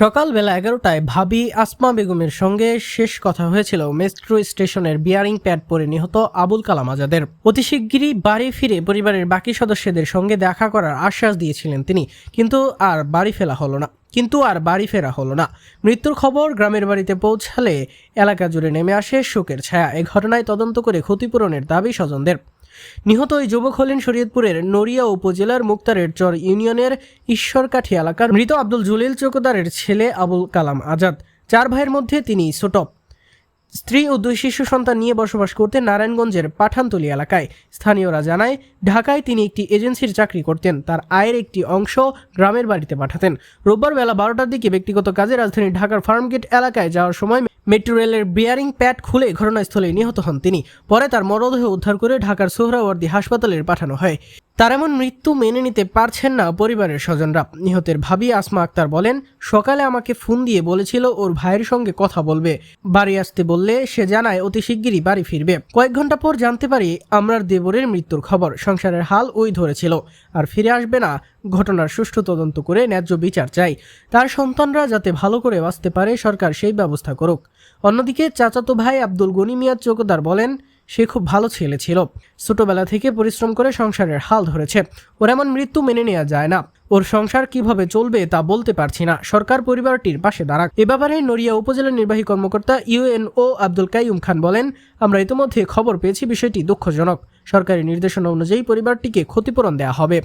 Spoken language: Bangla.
সকালবেলা এগারোটায় ভাবি আসমা বেগমের সঙ্গে শেষ কথা হয়েছিল মেট্রো স্টেশনের বিয়ারিং প্যাড পরে নিহত আবুল কালাম আজাদের। অতি শিগগিরই বাড়ি ফিরে পরিবারের বাকি সদস্যদের সঙ্গে দেখা করার আশ্বাস দিয়েছিলেন তিনি। কিন্তু আর বাড়ি ফেরা হলো না। কিন্তু আর বাড়ি ফেরা হলো না। মৃত্যুর খবর গ্রামের বাড়িতে পৌঁছালে এলাকা জুড়ে নেমে আসে শোকের ছায়া। এ ঘটনায় তদন্ত করে ক্ষতিপূরণের দাবি স্বজনদের। নিহত ওই যুবক হলেন শরীয়তপুরের নড়িয়া উপজেলার মুক্তারের চর ইউনিয়নের ঈশ্বরকাঠি এলাকার মৃত আব্দুল জলিল চৌকদারের ছেলে আবুল কালাম আজাদ। চার ভাইয়ের মধ্যে তিনি ছোট। স্ত্রী ও দুই শিশু সন্তান নিয়ে বসবাস করতেন নারায়ণগঞ্জের পাঠানতলী এলাকায়। স্থানীয়রা জানায়, ঢাকায় তিনি একটি এজেন্সির চাকরি করতেন। তার আয়ের একটি অংশ গ্রামের বাড়িতে পাঠাতেন। রোববার বেলা বারোটার দিকে ব্যক্তিগত কাজে রাজধানী ঢাকার ফার্মগেট এলাকায় যাওয়ার সময় মেট্রো রেলের বিয়ারিং প্যাড খুলে ঘটনাস্থলে নিহত হন তিনি। পরে তার মরদেহ উদ্ধার করে ঢাকার সোহরাওয়ার্দী হাসপাতালে পাঠানো হয়। তার এমন মৃত্যু মেনে নিতে পারছেন না পরিবারের স্বজনরা। নিহতের ভাবি আসমা আক্তার বলেন, সকালে আমাকে ফোন দিয়ে বলেছিল ওর ভাইয়ের সঙ্গে কথা বলবে। বাড়ি আসতে বললে সে জানায় অতি শিগগিরই বাড়ি ফিরবে। কয়েক ঘণ্টা পর জানতে পারি আমরার দেবরের মৃত্যুর খবর। সংসারের হাল ওই ধরেছিল। আর ফিরে আসবে না, ঘটনার সুষ্ঠু তদন্ত করে ন্যায্য বিচার চাই। তার সন্তানরা যাতে ভালো করে বাঁচতে পারে, সরকার সেই ব্যবস্থা করুক। অন্যদিকে চাচাতো ভাই আব্দুল গনি মিয়াদ চৌকদার বলেন সে খুব ভালো ছেলে ছিল। ছোটবেলা থেকে পরিশ্রম করে সংসারের হাল ধরেছে। ওর এমন মৃত্যু মেনে নেওয়া যায় না। ওর সংসার কীভাবে চলবে তা বলতে পারছি না। সরকার পরিবারটির পাশে দাঁড়াক এ ব্যাপারে নড়িয়া উপজেলা নির্বাহী কর্মকর্তা ইউএনও আব্দুল কাইম খান বলেন, আমরা ইতিমধ্যে খবর পেয়েছি বিষয়টি দুঃখজনক। সরকারি নির্দেশনা অনুযায়ী পরিবারটিকে ক্ষতিপূরণ দেওয়া হবে।